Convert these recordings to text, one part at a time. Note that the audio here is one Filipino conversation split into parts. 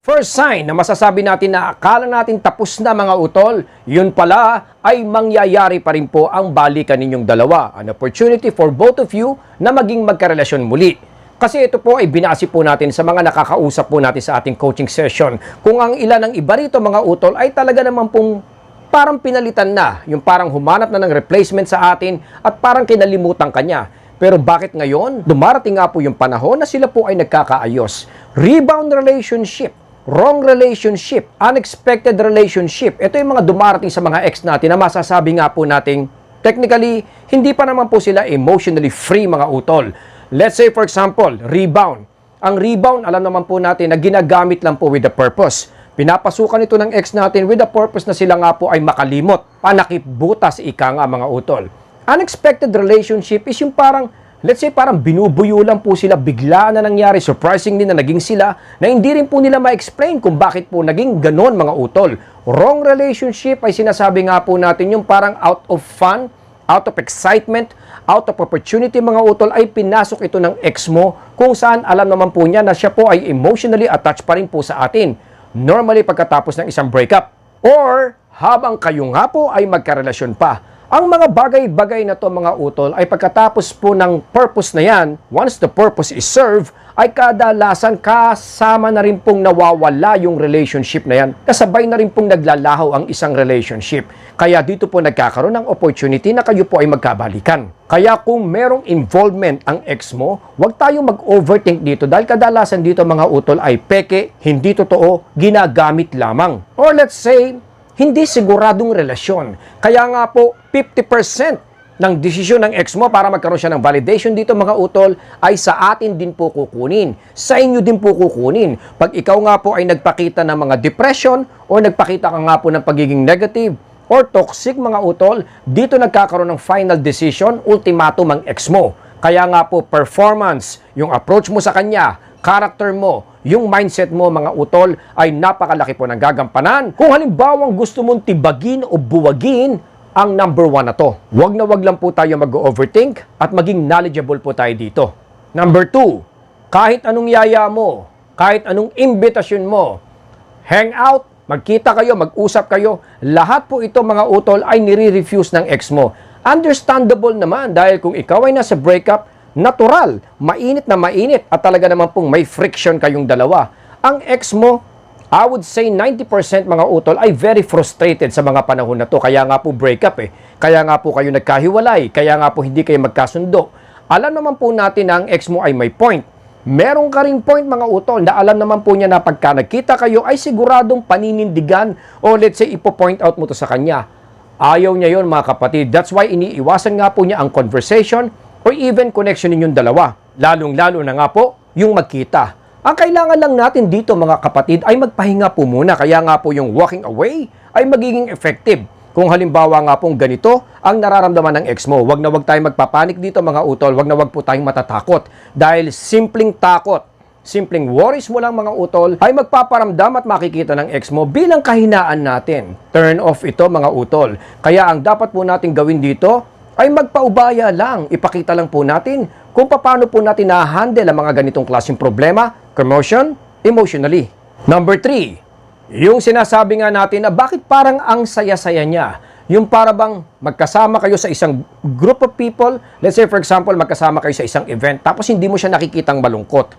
First sign na masasabi natin na akala natin tapos na mga utol, yun pala ay mangyayari pa rin po ang balikan ninyong dalawa. An opportunity for both of you na maging magkarelasyon muli. Kasi ito po ay binasi po natin sa mga nakakausap po natin sa ating coaching session. Kung ang ilan ng iba rito mga utol ay talaga naman pong parang pinalitan na, yung parang humanap na ng replacement sa atin at parang kinalimutan kanya. Pero bakit ngayon? Dumarating nga po yung panahon na sila po ay nagkakaayos. Rebound relationship, wrong relationship, unexpected relationship. Ito yung mga dumarating sa mga ex natin na masasabi nga po nating technically, hindi pa naman po sila emotionally free mga utol. Let's say for example, rebound. Ang rebound, alam naman po natin na ginagamit lang po with the purpose. Pinapasukan ito ng ex natin with the purpose na sila nga po ay makalimot. Panakip butas ika nga mga utol. Unexpected relationship is yung parang, let's say parang binubuyo lang po sila, bigla na nangyari, surprisingly na naging sila, na hindi rin po nila ma-explain kung bakit po naging ganon mga utol. Wrong relationship ay sinasabi nga po natin yung parang out of fun, out of excitement, out of opportunity mga utol ay pinasok ito ng ex mo kung saan alam naman po niya na siya po ay emotionally attached pa rin po sa atin. Normally pagkatapos ng isang breakup or habang kayo nga po ay magkarelasyon pa. Ang mga bagay-bagay na to mga utol ay pagkatapos po ng purpose na yan, once the purpose is served, ay kadalasan kasama na rin pong nawawala yung relationship na yan. Kasabay na rin pong naglalaho ang isang relationship. Kaya dito po nagkakaroon ng opportunity na kayo po ay magkabalikan. Kaya kung merong involvement ang ex mo, huwag tayong mag-overthink dito dahil kadalasan dito mga utol ay peke, hindi totoo, ginagamit lamang. Or let's say, hindi siguradong relasyon. Kaya nga po, 50% ng desisyon ng ex mo para magkaroon siya ng validation dito mga utol ay sa atin din po kukunin. Sa inyo din po kukunin. Pag ikaw nga po ay nagpakita ng mga depression o nagpakita ka nga po ng pagiging negative or toxic mga utol, dito nagkakaroon ng final decision, ultimatum ang ex mo. Kaya nga po performance, yung approach mo sa kanya, character mo, yung mindset mo mga utol ay napakalaki po ng gagampanan. Kung halimbawang gusto mong tibagin o buwagin ang number one na to. Huwag na wag lang po tayo mag-overthink at maging knowledgeable po tayo dito. Number two, kahit anong yaya mo, kahit anong imbitasyon mo, hang out, magkita kayo, mag-usap kayo, lahat po ito mga utol ay nire-refuse ng ex mo. Understandable naman dahil kung ikaw ay nasa breakup, natural, mainit na mainit at talaga naman pong may friction kayong dalawa. Ang ex mo, I would say 90% mga utol ay very frustrated sa mga panahon na to. Kaya nga po breakup eh. Kaya nga po kayo nagkahiwalay. Kaya nga po hindi kayo magkasundo. Alam naman po natin na ang ex mo ay may point. Meron ka rin point mga utol na alam naman po niya na pagka nagkita kayo ay siguradong paninindigan o let's say ipo-point out mo to sa kanya. Ayaw niya yon mga kapatid. That's why iniiwasan nga po niya ang conversation or even connection ninyong dalawa. Lalong-lalo na nga po yung magkita. Ang kailangan lang natin dito mga kapatid ay magpahinga po muna. Kaya nga po yung walking away ay magiging effective. Kung halimbawa nga pong ganito ang nararamdaman ng ex mo, wag na wag tayong magpapanik dito mga utol, wag na wag po tayong matatakot. Dahil simpleng takot, simpleng worries mo lang mga utol ay magpaparamdam at makikita ng ex mo bilang kahinaan natin. Turn off ito mga utol. Kaya ang dapat po natin gawin dito ay magpaubaya lang. Ipakita lang po natin kung paano po natin na-handle ang mga ganitong klaseng problema, commotion, emotionally. Number three, yung sinasabi nga natin na bakit parang ang saya-saya niya. Yung para bang magkasama kayo sa isang group of people, let's say for example, magkasama kayo sa isang event, tapos hindi mo siya nakikitang malungkot.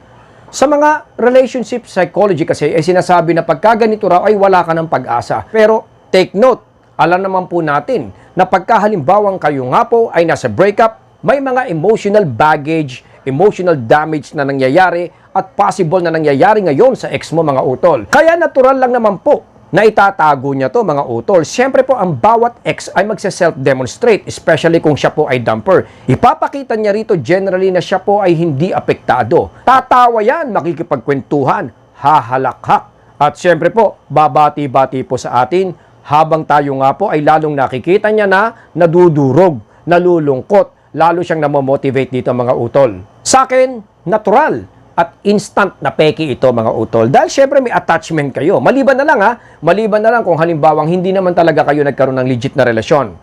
Sa mga relationship psychology kasi, ay sinasabi na pagka ganito raw ay wala ka ng pag-asa. Pero take note, alam naman po natin na pagka halimbawang kayo nga po ay nasa breakup, may mga emotional baggage, emotional damage na nangyayari at possible na nangyayari ngayon sa ex mo mga utol. Kaya natural lang naman po na itatago niya to mga utol. Siyempre po ang bawat ex ay magse-self-demonstrate, especially kung siya po ay dumper. Ipapakita niya rito generally na siya po ay hindi apektado. Tatawa yan, makikipagkwentuhan, hahalakhak. At siyempre po, babati-bati po sa atin habang tayo nga po ay lalong nakikita niya na nadudurog, nalulungkot, lalo siyang namomotivate dito mga utol. Sa akin, natural at instant na peki ito mga utol. Dahil syempre may attachment kayo. Maliban na lang ha, maliban na lang kung halimbawang hindi naman talaga kayo nagkaroon ng legit na relasyon.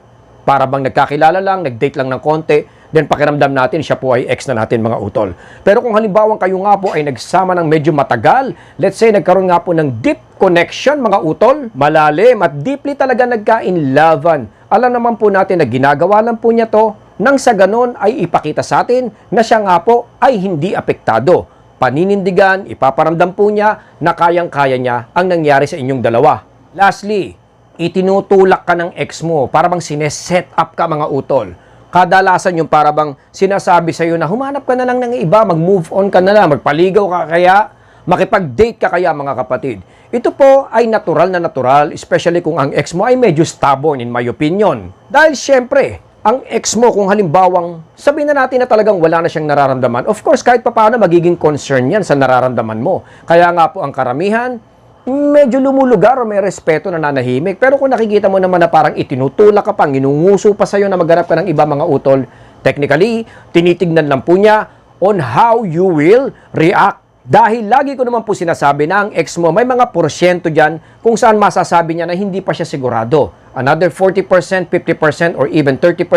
Para bang nagkakilala lang, nag-date lang ng konti, then pakiramdam natin siya po ay ex na natin mga utol. Pero kung halimbawa kayo nga po ay nagsama ng medyo matagal, let's say nagkaroon nga po ng deep connection mga utol, malalim at deeply talaga nagka-inlovan. Alam naman po natin na ginagawa lang po niya to nang sa ganon ay ipakita sa atin na siya nga po ay hindi apektado. Paninindigan, ipaparamdam po niya na kayang-kaya niya ang nangyari sa inyong dalawa. Lastly, itinutulak ka ng ex mo para bang sineset up ka mga utol. Kadalasan yung para bang sinasabi sa'yo na humanap ka na lang ng iba, mag-move on ka na lang, magpaligaw ka kaya, makipag-date ka kaya mga kapatid. Ito po ay natural na natural, especially kung ang ex mo ay medyo stubborn in my opinion. Dahil syempre, ang ex mo kung halimbawang sabihin na natin na talagang wala na siyang nararamdaman, of course kahit papaano magiging concern yan sa nararamdaman mo. Kaya nga po ang karamihan, medyo lumulugar o may respeto na nanahimik. Pero kung nakikita mo naman na parang itinutulak ka pa, ginunguso pa sa'yo na maghanap ka ng iba mga utol, technically, tinitignan lang po niya on how you will react. Dahil lagi ko naman po sinasabi na ang ex mo may mga porsyento dyan kung saan masasabi niya na hindi pa siya sigurado. Another 40%, 50% or even 30%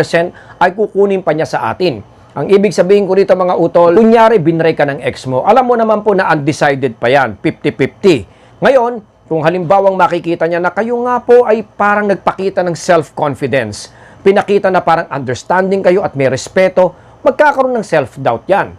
ay kukunin pa niya sa atin. Ang ibig sabihin ko rito mga utol, kunyari binray ka ng ex mo, alam mo naman po na undecided pa yan, 50-50. Ngayon, kung halimbawang makikita niya na kayo nga po ay parang nagpakita ng self-confidence, pinakita na parang understanding kayo at may respeto, magkakaroon ng self-doubt yan.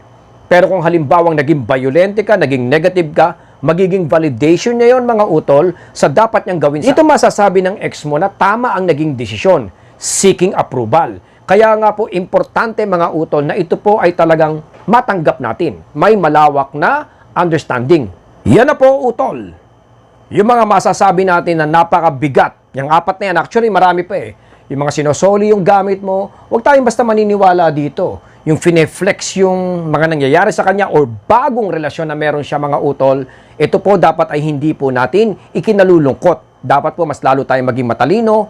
Pero kung halimbawang naging violente ka, naging negative ka, magiging validation niya yon mga utol sa dapat niyang gawin. Ito masasabi ng ex mo na tama ang naging desisyon, seeking approval. Kaya nga po importante mga utol na ito po ay talagang matanggap natin. May malawak na understanding. Yan na po utol. Yung mga masasabi natin na napakabigat, yung apat na yan, actually marami pa eh. Yung mga sinosoli yung gamit mo, huwag tayong basta maniniwala dito. Yung fineflex yung mga nangyayari sa kanya or bagong relasyon na meron siya mga utol, ito po dapat ay hindi po natin ikinalulungkot. Dapat po mas lalo tayong maging matalino,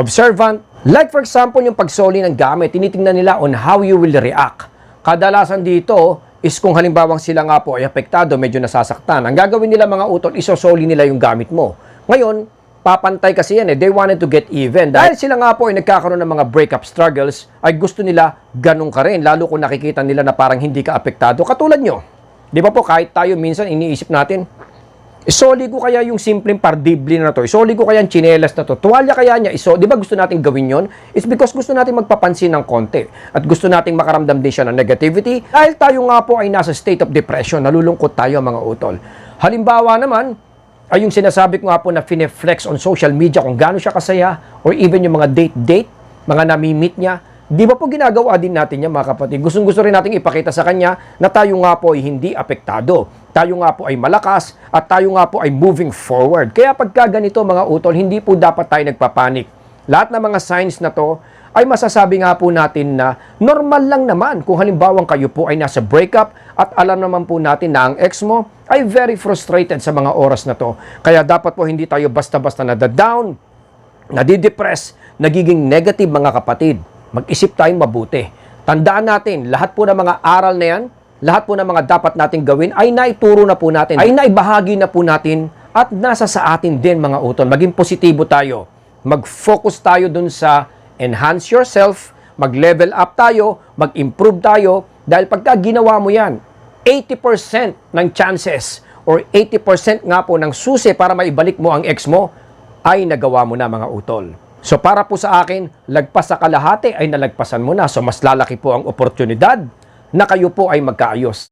observant. Like for example, yung pagsoli ng gamit, tinitingnan nila on how you will react. Kadalasan dito, is kung halimbawang sila nga po ay apektado, medyo nasasaktan. Ang gagawin nila mga utol, isosoli nila yung gamit mo. Ngayon, papantay kasi yan eh. They wanted to get even. Dahil sila nga po ay nagkakaroon ng mga breakup struggles, ay gusto nila ganun ka rin. Lalo kung nakikita nila na parang hindi ka apektado. Katulad nyo. Di ba po, kahit tayo minsan iniisip natin, isoli ko kaya yung simpleng pardibli na to, isoli ko kaya yung chinelas na to, tuwalya kaya niya, iso, di ba gusto natin gawin yon? It's because gusto natin magpapansin ng konti at gusto nating makaramdam din siya ng negativity dahil tayo nga po ay nasa state of depression, nalulungkot tayo mga utol. Halimbawa naman, ay yung sinasabi ko nga po na fineflex on social media kung gaano siya kasaya or even yung mga date-date, mga nami-meet niya, Di ba po ginagawa din natin yan mga kapatid? Gustong gusto rin nating ipakita sa kanya na tayo nga po ay hindi apektado. Tayo nga po ay malakas at tayo nga po ay moving forward. Kaya pagka ganito mga utol, hindi po dapat tayo nagpapanik. Lahat ng mga signs na to ay masasabi nga po natin na normal lang naman kung halimbawang kayo po ay nasa breakup at alam naman po natin na ang ex mo ay very frustrated sa mga oras na to. Kaya dapat po hindi tayo basta-basta nadadown, nadidepress, nagiging negative mga kapatid. Mag-isip tayong mabuti. Tandaan natin, lahat po ng mga aral na yan, lahat po ng mga dapat nating gawin ay naituro na po natin, ay naibahagi na po natin at nasa sa atin din mga utol. Maging positibo tayo. Mag-focus tayo dun sa enhance yourself, mag-level up tayo, mag-improve tayo, dahil pagka ginawa mo yan, 80% ng chances or 80% nga po ng susi para maibalik mo ang ex mo ay nagawa mo na mga utol. So para po sa akin, lagpas sa kalahati ay nalagpasan mo na. So mas lalaki po ang oportunidad na kayo po ay magkaayos.